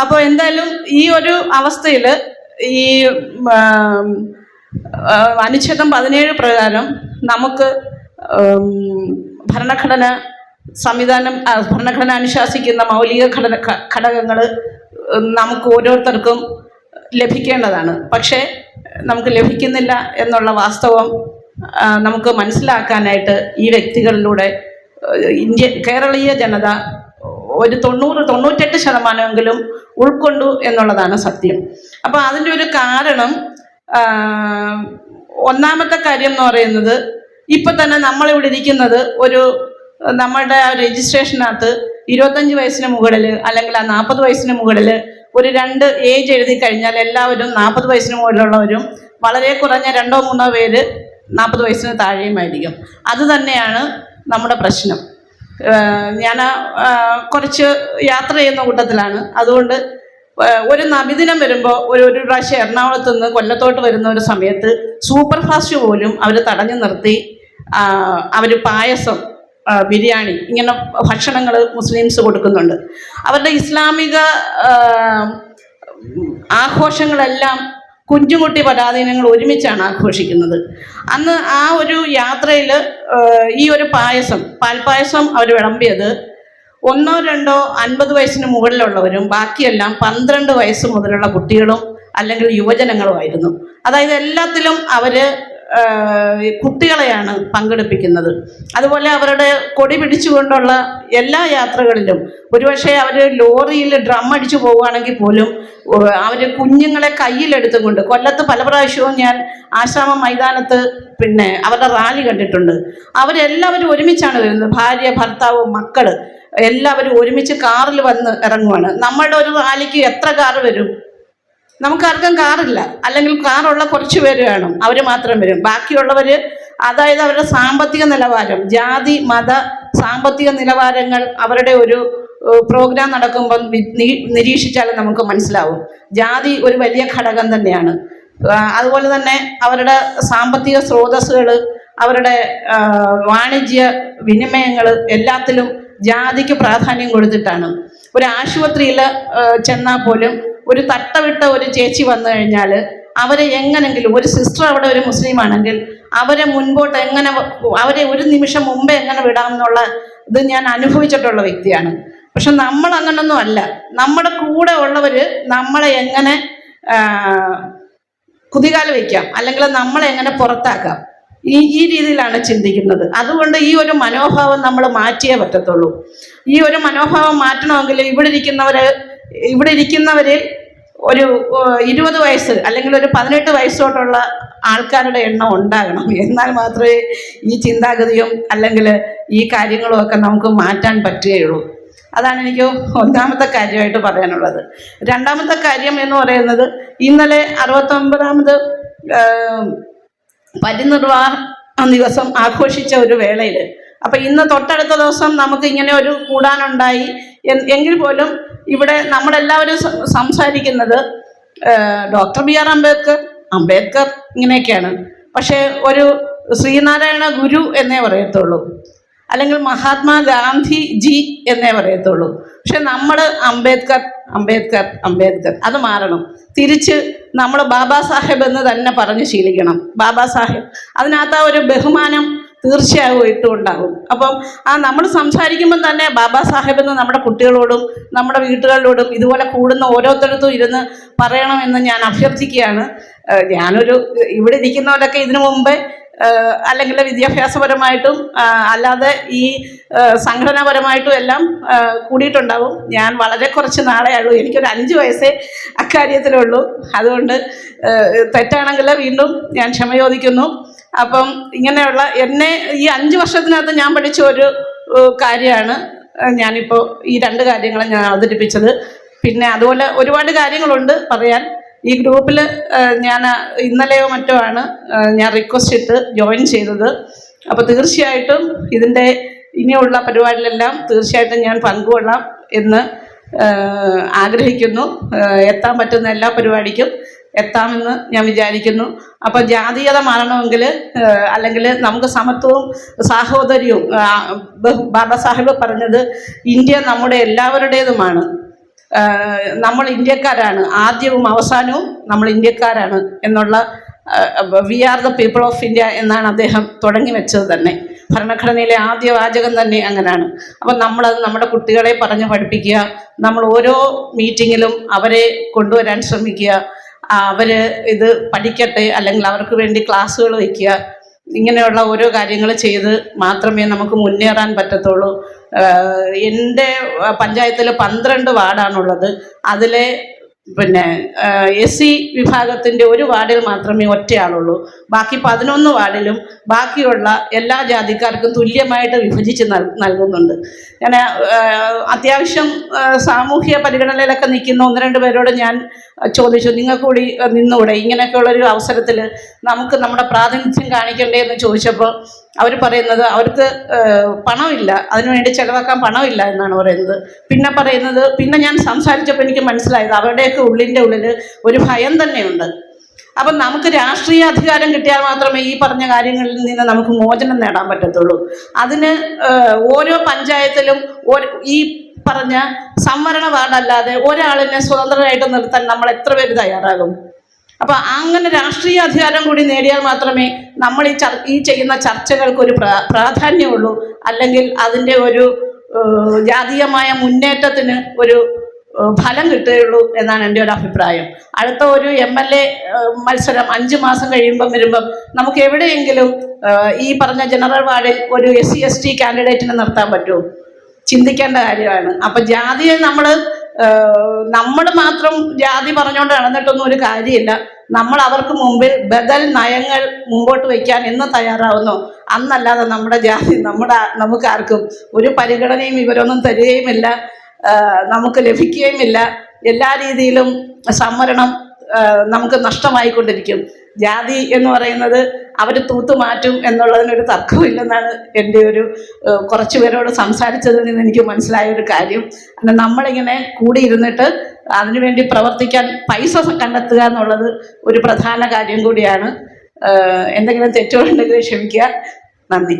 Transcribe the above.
അപ്പോൾ എന്തായാലും ഈ ഒരു അവസ്ഥയിൽ ഈ അനുച്ഛേദം പതിനേഴ് പ്രകാരം നമുക്ക് ഭരണഘടന സംവിധാനം ഭരണഘടന അനുശാസിക്കുന്ന മൗലിക ഘടന ഘടകങ്ങൾ നമുക്ക് ഓരോരുത്തർക്കും ലഭിക്കേണ്ടതാണ്. പക്ഷേ നമുക്ക് ലഭിക്കുന്നില്ല എന്നുള്ള വാസ്തവം നമുക്ക് മനസ്സിലാക്കാനായിട്ട് ഈ വ്യക്തികളിലൂടെ ഇന്ത്യ കേരളീയ ജനത ഒരു തൊണ്ണൂറ് തൊണ്ണൂറ്റെട്ട് ശതമാനമെങ്കിലും ഉൾക്കൊണ്ടു എന്നുള്ളതാണ് സത്യം. അപ്പോൾ അതിന്റെ ഒരു കാരണം ഒന്നാമത്തെ കാര്യം എന്ന് പറയുന്നത് ഇപ്പം തന്നെ നമ്മളിവിടെ ഇരിക്കുന്നത് ഒരു നമ്മളുടെ ആ രജിസ്ട്രേഷനകത്ത് ഇരുപത്തഞ്ച് വയസ്സിന് മുകളിൽ അല്ലെങ്കിൽ ആ നാൽപ്പത് വയസ്സിന് മുകളിൽ ഒരു രണ്ട് ഏജ് എഴുതി കഴിഞ്ഞാൽ എല്ലാവരും നാൽപ്പത് വയസ്സിന് മുകളിലുള്ളവരും വളരെ കുറഞ്ഞ രണ്ടോ മൂന്നോ പേര് നാൽപ്പത് വയസ്സിന് താഴെയുമായിരിക്കും. അത് തന്നെയാണ് നമ്മുടെ പ്രശ്നം. ഞാൻ കുറച്ച് യാത്ര ചെയ്യുന്ന കൂട്ടത്തിലാണ്. അതുകൊണ്ട് ഒരു നബിദിനം വരുമ്പോൾ ഒരു ഒരു പ്രാവശ്യം എറണാകുളത്ത് നിന്ന് കൊല്ലത്തോട്ട് വരുന്ന ഒരു സമയത്ത് സൂപ്പർ ഫാസ്റ്റ് പോലും അവർ തടഞ്ഞു നിർത്തി അവർ പായസം ബിരിയാണി ഇങ്ങനെ ഭക്ഷണങ്ങൾ മുസ്ലിംസ് കൊടുക്കുന്നുണ്ട്. അവരുടെ ഇസ്ലാമിക ആഘോഷങ്ങളെല്ലാം കുഞ്ചുകുട്ടി പരാധീനങ്ങൾ ഒരുമിച്ചാണ് ആഘോഷിക്കുന്നത്. അന്ന് ആ ഒരു യാത്രയിൽ ഈ ഒരു പായസം പാൽപ്പായസം അവർ വിളമ്പിയത് ഒന്നോ രണ്ടോ അൻപത് വയസ്സിന് മുകളിലുള്ളവരും ബാക്കിയെല്ലാം പന്ത്രണ്ട് വയസ്സ് മുതലുള്ള കുട്ടികളും അല്ലെങ്കിൽ യുവജനങ്ങളുമായിരുന്നു. അതായത് എല്ലാത്തിലും അവർ കുട്ടികളെയാണ് പങ്കെടുപ്പിക്കുന്നത്. അതുപോലെ അവരുടെ കൊടി പിടിച്ചുകൊണ്ടുള്ള എല്ലാ യാത്രകളിലും ഒരുപക്ഷെ അവർ ലോറിയിൽ ഡ്രം അടിച്ചു പോവുകയാണെങ്കിൽ പോലും അവർ കുഞ്ഞുങ്ങളെ കയ്യിലെടുത്തുകൊണ്ട് കൊല്ലത്ത് പല പ്രാവശ്യവും ഞാൻ ആശ്രമ മൈതാനത്ത് പിന്നെ അവരുടെ റാലി കണ്ടിട്ടുണ്ട്. അവരെല്ലാവരും ഒരുമിച്ചാണ് വരുന്നത്. ഭാര്യ ഭർത്താവ് മക്കൾ എല്ലാവരും ഒരുമിച്ച് കാറിൽ വന്ന് ഇറങ്ങുവാണ്. നമ്മളുടെ ഒരു റാലിക്ക് എത്ര കാർ വരും? നമുക്കാർക്കും കാറില്ല. അല്ലെങ്കിൽ കാറുള്ള കുറച്ച് പേര് വേണം. അവർ മാത്രം വരും. ബാക്കിയുള്ളവർ അതായത് അവരുടെ സാമ്പത്തിക നിലവാരം ജാതി മത സാമ്പത്തിക നിലവാരങ്ങൾ അവരുടെ ഒരു പ്രോഗ്രാം നടക്കുമ്പോൾ നിരീക്ഷിച്ചാലും നമുക്ക് മനസ്സിലാവും. ജാതി ഒരു വലിയ ഘടകം തന്നെയാണ്. അതുപോലെ തന്നെ അവരുടെ സാമ്പത്തിക സ്രോതസ്സുകൾ അവരുടെ വാണിജ്യ വിനിമയങ്ങൾ എല്ലാത്തിലും ജാതിക്ക് പ്രാധാന്യം കൊടുത്തിട്ടാണ്. ഒരു ആശുപത്രിയിൽ ചെന്നാൽ പോലും ഒരു തട്ടവിട്ട ഒരു ചേച്ചി വന്നു കഴിഞ്ഞാൽ അവരെ എങ്ങനെങ്കിലും ഒരു സിസ്റ്റർ അവിടെ ഒരു മുസ്ലിം ആണെങ്കിൽ അവരെ മുൻപോട്ട് എങ്ങനെ അവരെ ഒരു നിമിഷം മുമ്പേ എങ്ങനെ വിടാമെന്നുള്ള ഇത് ഞാൻ അനുഭവിച്ചിട്ടുള്ള വ്യക്തിയാണ്. പക്ഷെ നമ്മൾ അങ്ങനൊന്നും അല്ല. നമ്മുടെ കൂടെ ഉള്ളവർ നമ്മളെ എങ്ങനെ കുതികാൽ വയ്ക്കാം അല്ലെങ്കിൽ നമ്മളെ എങ്ങനെ പുറത്താക്കാം. ഈ ഈ രീതിയിലാണ് ചിന്തിക്കുന്നത്. അതുകൊണ്ട് ഈ ഒരു മനോഭാവം നമ്മൾ മാറ്റിയേ പറ്റത്തുള്ളൂ. ഈ ഒരു മനോഭാവം മാറ്റണമെങ്കിൽ ഇവിടെ ഇരിക്കുന്നവർ ഇവിടെ ഇരിക്കുന്നവരിൽ ഒരു ഇരുപത് വയസ്സ് അല്ലെങ്കിൽ ഒരു പതിനെട്ട് വയസ്സോട്ടുള്ള ആൾക്കാരുടെ എണ്ണം ഉണ്ടാകണം. എന്നാൽ മാത്രമേ ഈ ചിന്താഗതിയും അല്ലെങ്കിൽ ഈ കാര്യങ്ങളും ഒക്കെ നമുക്ക് മാറ്റാൻ പറ്റുകയുള്ളൂ. അതാണ് എനിക്ക് ഒന്നാമത്തെ കാര്യമായിട്ട് പറയാനുള്ളത്. രണ്ടാമത്തെ കാര്യം എന്ന് പറയുന്നത് ഇന്നലെ അറുപത്തൊമ്പതാമത് പരിനിർവാഹ ദിവസം ആഘോഷിച്ച ഒരു വേളയിൽ അപ്പം ഇന്ന് തൊട്ടടുത്ത ദിവസം നമുക്ക് ഇങ്ങനെ ഒരു കൂടാനുണ്ടായി. എങ്കിൽ പോലും ഇവിടെ നമ്മളെല്ലാവരും സംസാരിക്കുന്നത് doctor B R Ambedkar Ambedkar ഇങ്ങനെയൊക്കെയാണ്. പക്ഷേ ഒരു ശ്രീനാരായണ ഗുരു എന്നേ പറയത്തുള്ളൂ. അല്ലെങ്കിൽ മഹാത്മാ ഗാന്ധി ജി എന്നേ പറയത്തുള്ളൂ. പക്ഷെ നമ്മൾ അംബേദ്കർ അംബേദ്കർ അംബേദ്കർ അത് മാറണം. തിരിച്ച് നമ്മൾ ബാബാ സാഹേബ് എന്ന് തന്നെ പറഞ്ഞ് ശീലിക്കണം. ബാബാ സാഹേബ്. അതിനകത്ത് ആ ഒരു ബഹുമാനം തീർച്ചയായും ഇട്ടുണ്ടാകും അപ്പം ആ നമ്മൾ സംസാരിക്കുമ്പം തന്നെ ബാബാ സാഹേബ് എന്ന് നമ്മുടെ കുട്ടികളോടും നമ്മുടെ വീട്ടുകളിലോടും ഇതുപോലെ കൂടുന്ന ഓരോരുത്തരത്തും ഇരുന്ന് പറയണമെന്ന് ഞാൻ അഭ്യർത്ഥിക്കുകയാണ്. ഞാനൊരു ഇവിടെ ഇരിക്കുന്നവരൊക്കെ ഇതിനു മുമ്പേ അല്ലെങ്കിൽ വിദ്യാഭ്യാസപരമായിട്ടും അല്ലാതെ ഈ സംഘടനാപരമായിട്ടും എല്ലാം കൂടിയിട്ടുണ്ടാവും. ഞാൻ വളരെ കുറച്ച് നാളേ ഉള്ളൂ എനിക്കൊരു അഞ്ച് വയസ്സേ അക്കാര്യത്തിലുള്ളൂ. അതുകൊണ്ട് തെറ്റാണെങ്കിൽ വീണ്ടും ഞാൻ ക്ഷമ ചോദിക്കുന്നു. അപ്പം ഇങ്ങനെയുള്ള എന്നെ ഈ അഞ്ച് വർഷത്തിനകത്ത് ഞാൻ പഠിച്ച ഒരു കാര്യമാണ് ഞാനിപ്പോൾ ഈ രണ്ട് കാര്യങ്ങൾ ഞാൻ അവതരിപ്പിച്ചത്. പിന്നെ അതുപോലെ ഒരുപാട് കാര്യങ്ങളുണ്ട് പറയാൻ. ഈ ഗ്രൂപ്പിൽ ഞാൻ ഇന്നലെയോ മറ്റോ ആണ് ഞാൻ റിക്വസ്റ്റ് ഇട്ട് ജോയിൻ ചെയ്തത്. അപ്പോൾ തീർച്ചയായിട്ടും ഇതിന്റെ ഇനിയുള്ള പരിപാടിയിലെല്ലാം തീർച്ചയായിട്ടും ഞാൻ പങ്കുകൊള്ളാം എന്ന് ആഗ്രഹിക്കുന്നു. എത്താൻ പറ്റുന്ന എല്ലാ പരിപാടിക്കും. എത്താമെന്ന് ഞാൻ വിചാരിക്കുന്നു. അപ്പോൾ ജാതീയത മാറണമെങ്കിൽ അല്ലെങ്കിൽ നമുക്ക് സമത്വവും സാഹോദര്യവും ബാബ സാഹിബ് പറഞ്ഞത് ഇന്ത്യ നമ്മുടെ എല്ലാവരുടേതുമാണ്. നമ്മൾ ഇന്ത്യക്കാരാണ്. ആദ്യവും അവസാനവും നമ്മൾ ഇന്ത്യക്കാരാണ് എന്നുള്ള we are the people of India എന്നാണ് അദ്ദേഹം തുടങ്ങി വെച്ചത് തന്നെ. ഭരണഘടനയിലെ ആദ്യ വാചകം തന്നെ അങ്ങനെയാണ് അപ്പം നമ്മളത് നമ്മുടെ കുട്ടികളെ പറഞ്ഞ് പഠിപ്പിക്കുക നമ്മൾ ഓരോ മീറ്റിങ്ങിലും അവരെ കൊണ്ടുവരാൻ ശ്രമിക്കുക ആ, അവർ ഇത് പഠിക്കട്ടെ അല്ലെങ്കിൽ അവർക്ക് വേണ്ടി ക്ലാസ്സുകൾ വയ്ക്കുക. ഇങ്ങനെയുള്ള ഓരോ കാര്യങ്ങൾ ചെയ്ത് മാത്രമേ നമുക്ക് മുന്നേറാൻ പറ്റത്തുള്ളൂ. എന്റെ പഞ്ചായത്തിൽ പന്ത്രണ്ട് വാർഡാണുള്ളത്. അതിലെ പിന്നെ എസ് സി വിഭാഗത്തിന്റെ ഒരു വാർഡിൽ മാത്രമേ ഒറ്റയാളുള്ളൂ. ബാക്കി പതിനൊന്ന് വാർഡിലും ബാക്കിയുള്ള എല്ലാ ജാതിക്കാർക്കും തുല്യമായിട്ട് വിഭജിച്ച് നൽകുന്നുണ്ട്. ഞാൻ അത്യാവശ്യം സാമൂഹ്യ പരിഗണനയിലൊക്കെ നിൽക്കുന്ന ഒന്ന് രണ്ട് പേരോട് ഞാൻ ചോദിച്ചു നിങ്ങൾക്കൂടി കൂടി ആ, നിന്നൂടെ? ഇങ്ങനെയൊക്കെയുള്ളൊരു അവസരത്തിൽ നമുക്ക് നമ്മുടെ പ്രാതിനിധ്യം കാണിക്കണ്ടേ എന്ന് ചോദിച്ചപ്പോൾ അവർ പറയുന്നത് അവർക്ക് പണമില്ല. അതിനുവേണ്ടി ചിലവാക്കാൻ പണമില്ല എന്നാണ് പറയുന്നത്. പിന്നെ പറയുന്നത് പിന്നെ ഞാൻ സംസാരിച്ചപ്പോൾ എനിക്ക് മനസ്സിലായത് അവരുടെയൊക്കെ ഉള്ളിന്റെ ഉള്ളിൽ ഒരു ഭയം തന്നെയുണ്ട്. അപ്പം നമുക്ക് രാഷ്ട്രീയ അധികാരം കിട്ടിയാൽ മാത്രമേ ഈ പറഞ്ഞ കാര്യങ്ങളിൽ നിന്ന് നമുക്ക് മോചനം നേടാൻ പറ്റത്തുള്ളൂ. അതിന് ഓരോ പഞ്ചായത്തിലും ഈ പറഞ്ഞ സംവരണ വാർഡല്ലാതെ ഒരാളിനെ സ്വതന്ത്രനായിട്ട് നിർത്താൻ നമ്മൾ എത്ര പേര് തയ്യാറാകും? അപ്പൊ അങ്ങനെ രാഷ്ട്രീയ അധികാരം കൂടി നേടിയാൽ മാത്രമേ നമ്മൾ ഈ ഈ ചെയ്യുന്ന ചർച്ചകൾക്ക് ഒരു പ്രാധാന്യമുള്ളൂ. അല്ലെങ്കിൽ അതിന്റെ ഒരു ജാതീയമായ മുന്നേറ്റത്തിന് ഒരു ഫലം കിട്ടുകയുള്ളൂ എന്നാണ് എന്റെ ഒരു അഭിപ്രായം. അടുത്ത ഒരു എം എൽ എ മത്സരം അഞ്ച് മാസം കഴിയുമ്പം വരുമ്പം നമുക്ക് എവിടെയെങ്കിലും ഈ പറഞ്ഞ ജനറൽ വാർഡിൽ ഒരു എസ് സി എസ് ടി കാൻഡിഡേറ്റിനെ നിർത്താൻ പറ്റുമോ? ചിന്തിക്കേണ്ട കാര്യമാണ്. അപ്പൊ ജാതിയെ നമ്മൾ നമ്മൾ മാത്രം ജാതി പറഞ്ഞുകൊണ്ട് നടന്നിട്ടൊന്നും ഒരു കാര്യമില്ല. നമ്മൾ അവർക്ക് മുമ്പിൽ ബദൽ നയങ്ങൾ മുമ്പോട്ട് വയ്ക്കാൻ എന്ന് തയ്യാറാവുന്നു. അന്നല്ലാതെ നമ്മുടെ ജാതി നമ്മുടെ നമുക്കാർക്കും ഒരു പരിഗണനയും ഇവരൊന്നും തരികയുമില്ല. നമുക്ക് ലഭിക്കുകയുമില്ല. എല്ലാ രീതിയിലും സംവരണം നമുക്ക് നഷ്ടമായിക്കൊണ്ടിരിക്കും. ജാതി എന്ന് പറയുന്നത് അവർ തൂത്തുമാറ്റും എന്നുള്ളതിനൊരു തർക്കമില്ലെന്നാണ് എന്റെ ഒരു കുറച്ച് പേരോട് സംസാരിച്ചതിൽ നിന്ന് എനിക്ക് മനസ്സിലായ ഒരു കാര്യം. കാരണം നമ്മളിങ്ങനെ കൂടിയിരുന്നിട്ട് അതിനുവേണ്ടി പ്രവർത്തിക്കാൻ പൈസ കണ്ടെത്തുക എന്നുള്ളത് ഒരു പ്രധാന കാര്യം കൂടിയാണ്. എന്തെങ്കിലും തെറ്റുകളുണ്ടെങ്കിൽ ക്ഷമിക്കുക. നന്ദി.